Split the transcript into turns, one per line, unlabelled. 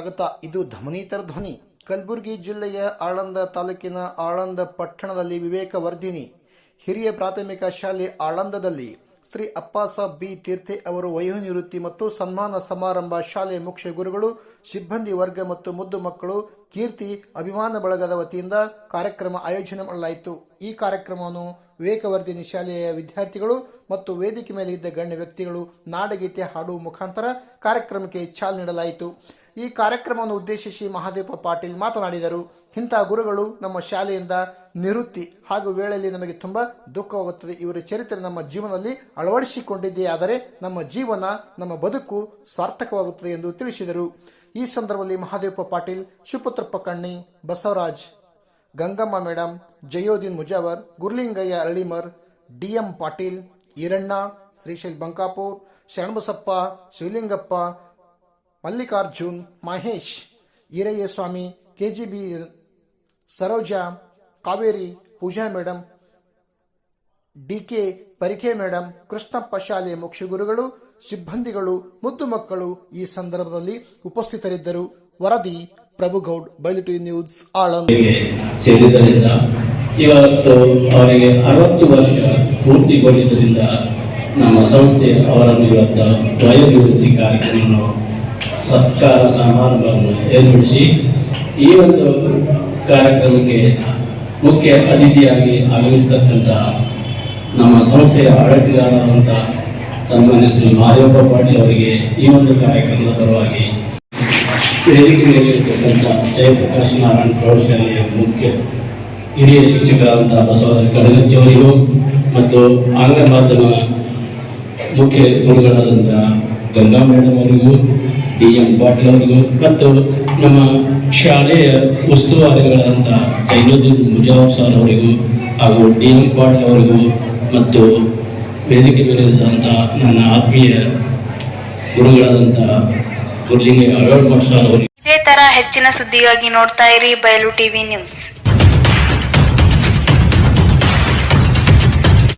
ಸ್ವಾಗತ ಇದು ಧಮನೀತರ ಧ್ವನಿ. ಕಲಬುರಗಿ ಜಿಲ್ಲೆಯ ಆಳಂದ ತಾಲೂಕಿನ ಆಳಂದ ಪಟ್ಟಣದಲ್ಲಿ ವಿವೇಕವರ್ಧಿನಿ, ಹಿರಿಯ ಪ್ರಾಥಮಿಕ ಶಾಲೆ ಆಳಂದದಲ್ಲಿ ಶ್ರೀ ಅಪ್ಪಾಸ ಬಿ ತೀರ್ಥೆ ಅವರು ವಯೋನಿವೃತ್ತಿ ಮತ್ತು ಸನ್ಮಾನ ಸಮಾರಂಭ ಶಾಲೆಯ ಮುಖ್ಯ ಗುರುಗಳು, ಸಿಬ್ಬಂದಿ ವರ್ಗ ಮತ್ತು ಮುದ್ದು ಮಕ್ಕಳು, ಕೀರ್ತಿ, ಅಭಿಮಾನ ಬಳಗದ ವತಿಯಿಂದ ಕಾರ್ಯಕ್ರಮ ಆಯೋಜನೆ ಮಾಡಲಾಯಿತು. ಈ ಕಾರ್ಯಕ್ರಮವನ್ನು ವಿವೇಕವರ್ಧಿನಿ ಶಾಲೆಯ ವಿದ್ಯಾರ್ಥಿಗಳು ಮತ್ತು ವೇದಿಕೆ ಮೇಲೆ ಇದ್ದ ಗಣ್ಯ ವ್ಯಕ್ತಿಗಳು ನಾಡಗೀತೆ ಹಾಡುವ ಮುಖಾಂತರ ಕಾರ್ಯಕ್ರಮಕ್ಕೆ ಚಾಲನೆ ನೀಡಲಾಯಿತು. ಈ ಕಾರ್ಯಕ್ರಮವನ್ನು ಉದ್ದೇಶಿಸಿ ಮಹಾದೇವ ಪಾಟೀಲ್ ಮಾತನಾಡಿದರು. ಇಂಥ ಗುರುಗಳು ನಮ್ಮ ಶಾಲೆಯಿಂದ ನಿವೃತ್ತಿ ಹಾಗೂ ವೇಳೆಯಲ್ಲಿ ನಮಗೆ ತುಂಬ ದುಃಖವಾಗುತ್ತದೆ. ಇವರ ಚರಿತ್ರೆ ನಮ್ಮ ಜೀವನದಲ್ಲಿ ಅಳವಡಿಸಿಕೊಂಡಿದ್ದೇ ಆದರೆ ನಮ್ಮ ಜೀವನ, ನಮ್ಮ ಬದುಕು ಸಾರ್ಥಕವಾಗುತ್ತದೆ ಎಂದು ತಿಳಿಸಿದರು. ಈ ಸಂದರ್ಭದಲ್ಲಿ Mahadevappa Patil Shivaputrappa Kanni Basavaraj, Gangamma madam Jayodeen Mujawar, Gurlingayya Aralimar, D M Patil, Iranna, Shrishail Bankapur, Sharanabasappa, Shivalingappa, Mallikarjun, Mahesh Irayya Swami K G B Saroja, Kaveri, Pooja madam D K Parike madam Krishnappa ಶಾಲೆಯ ಮುಖ್ಯ ಗುರುಗಳು, ಸಿಬ್ಬಂದಿಗಳು, ಮುದ್ದು ಮಕ್ಕಳು ಈ ಸಂದರ್ಭದಲ್ಲಿ ಉಪಸ್ಥಿತರಿದ್ದರು. ವರದಿ ಪ್ರಭುಗೌಡ್ ಬಯಲುಟಿ ನ್ಯೂಸ್ ಆಳಂದ್
ಸೇರಿದ್ದರಿಂದ ಇವತ್ತು ಅವರಿಗೆ ಅರವತ್ತು ವರ್ಷ ಪೂರ್ತಿಗೊಂಡಿದ್ದರಿಂದ ನಮ್ಮ ಸಂಸ್ಥೆ ಅವರನ್ನು ಇವತ್ತು ವಯೋಭಿವೃದ್ಧಿ ಕಾರ್ಯಕ್ರಮವನ್ನು ಸತ್ಕಾರ ಸಮಾರಂಭವನ್ನು ಏರ್ಪಡಿಸಿ, ಈ ಒಂದು ಕಾರ್ಯಕ್ರಮಕ್ಕೆ ಮುಖ್ಯ ಅತಿಥಿಯಾಗಿ ಆಗಮಿಸತಕ್ಕಂತಹ ನಮ್ಮ ಸಂಸ್ಥೆಯ ಆಡಳಿತಗಾರರಾದಂಥ ಸನ್ಮಾನ್ಯ ಶ್ರೀ ಮಹಾದೇವಪ್ಪ ಪಾಟೀಲ್ ಅವರಿಗೆ ಈ ಒಂದು ಕಾರ್ಯಕ್ರಮದ ಪರವಾಗಿ ವೇದಿಕೆಯಲ್ಲಿರ್ತಕ್ಕಂಥ ಜಯಪ್ರಕಾಶ್ ನಾರಾಯಣ ಪ್ರೌಢಶಾಲೆಯ ಮುಖ್ಯ ಹಿರಿಯ ಶಿಕ್ಷಕರಾದಂಥ ಬಸವರಾಜ ಅವರಿಗೂ ಮತ್ತು ಆಂಗ್ಲ ಮಾಧ್ಯಮ ಮುಖ್ಯ ಗುರುಗಳಾದಂಥ ಗಂಗಾ ಮೇಡಮ್ ಅವರಿಗೂ ಡಿ ಎಂ ಪಾಟೀಲ್ ಅವರಿಗೂ ಮತ್ತು ನಮ್ಮ ಶಾಲೆಯ ಉಸ್ತುವಾರಿಗಳಾದಂಥ ಜೈನುದ್ದೀನ್ ಮುಜಾಬ್ ಸರ್ ಅವರಿಗೂ ಹಾಗೂ ಡಿ ಎಂ ಪಾಟೀಲ್ ಅವರಿಗೂ ಮತ್ತು ವೇದಿಕೆ ಮೇಲಿದ್ದಂಥ ನನ್ನ ಆತ್ಮೀಯ ಗುರುಗಳಾದಂಥ ಗುರುಲಿಂಗ ಅಳವಡ್ ಸರ್ ಅವರಿಗೆ.
ಇದೇ ತರ ಹೆಚ್ಚಿನ ಸುದ್ದಿಗಾಗಿ ನೋಡ್ತಾ ಇರಿ ಬಯಲು ಟಿವಿ ನ್ಯೂಸ್.